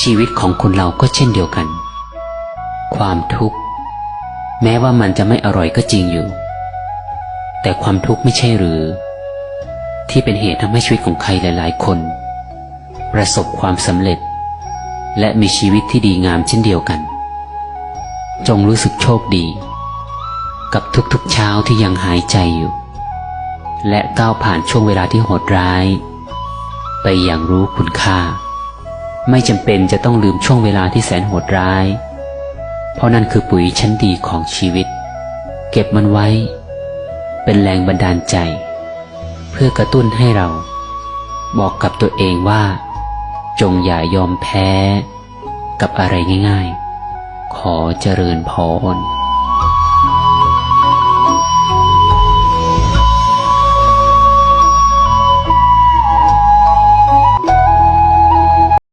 ชีวิตของคนเราก็เช่นเดียวกัน ความทุกข์ แม้ว่ามันจะไม่อร่อยก็จริงอยู่ แต่ความทุกข์ไม่ใช่หรือ ที่เป็นเหตุทำให้ชีวิตของใครหลาย ๆ คน ประสบความสำเร็จ และมีชีวิตที่ดีงามเช่นเดียวกัน จงรู้สึกโชคดี กับทุกๆเช้าที่ยังหายใจอยู่ และก้าวผ่านช่วงเวลาที่โหดร้าย ไปอย่างรู้คุณค่า ไม่จำเป็นจะต้องลืมช่วงเวลาที่แสนโหดร้าย เพราะนั่นคือปุ๋ยชั้นดีของชีวิต เก็บมันไว้ เป็นแรงบันดาลใจ เพื่อกระตุ้นให้เรา บอกกับตัวเองว่า จงอย่ายอมแพ้ กับอะไรง่าย ๆ ขอเจริญพร